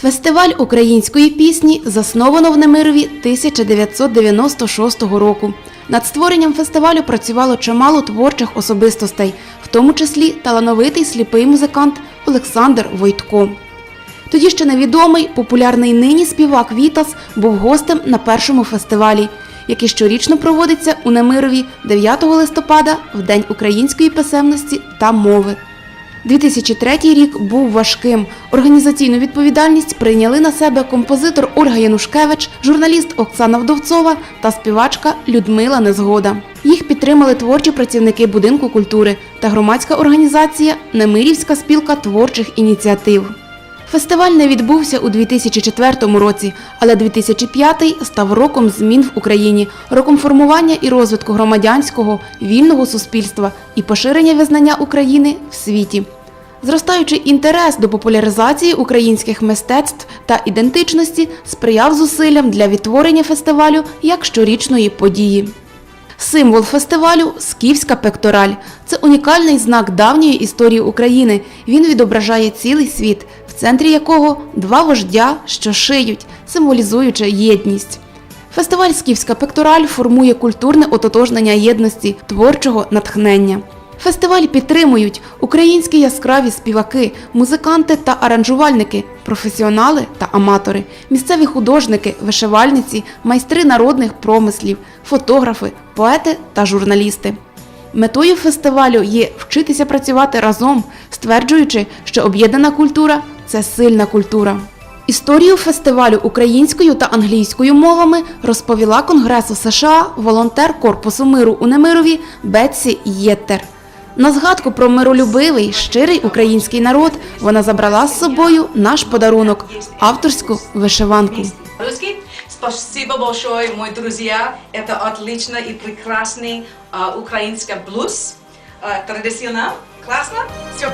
Фестиваль української пісні засновано в Немирові 1996 року. Над створенням фестивалю працювало чимало творчих особистостей, в тому числі талановитий сліпий музикант Олександр Войтко. Тоді ще невідомий, популярний нині співак Вітас був гостем на першому фестивалі, який щорічно проводиться у Немирові 9 листопада в День української писемності та мови. 2003 рік був важким. Організаційну відповідальність прийняли на себе композитор Ольга Янушкевич, журналіст Оксана Вдовцова та співачка Людмила Незгода. Їх підтримали творчі працівники будинку культури та громадська організація Немирівська спілка творчих ініціатив. Фестиваль не відбувся у 2004 році, але 2005 став роком змін в Україні, роком формування і розвитку громадянського, вільного суспільства і поширення визнання України в світі. Зростаючий інтерес до популяризації українських мистецтв та ідентичності сприяв зусиллям для відтворення фестивалю як щорічної події. Символ фестивалю скіфська пектораль. Це унікальний знак давньої історії України. Він відображає цілий світ, в центрі якого два вождя, що шиють, символізуючи єдність. Фестиваль Скіфська пектораль формує культурне ототожнення єдності, творчого натхнення. Фестиваль підтримують українські яскраві співаки, музиканти та аранжувальники, професіонали та аматори, місцеві художники, вишивальниці, майстри народних промислів, фотографи, поети та журналісти. Метою фестивалю є вчитися працювати разом, стверджуючи, що об'єднана культура це сильна культура. Історію фестивалю українською та англійською мовами розповіла Конгресу США волонтер Корпусу миру у Немирові Бетсі Єттер. На згадку про миролюбивий, щирий український народ вона забрала з собою наш подарунок авторську вишиванку. Спасибо большое, мои друзья. Это отлично и прекрасный а, украинский блюз. А, традиционно. Все.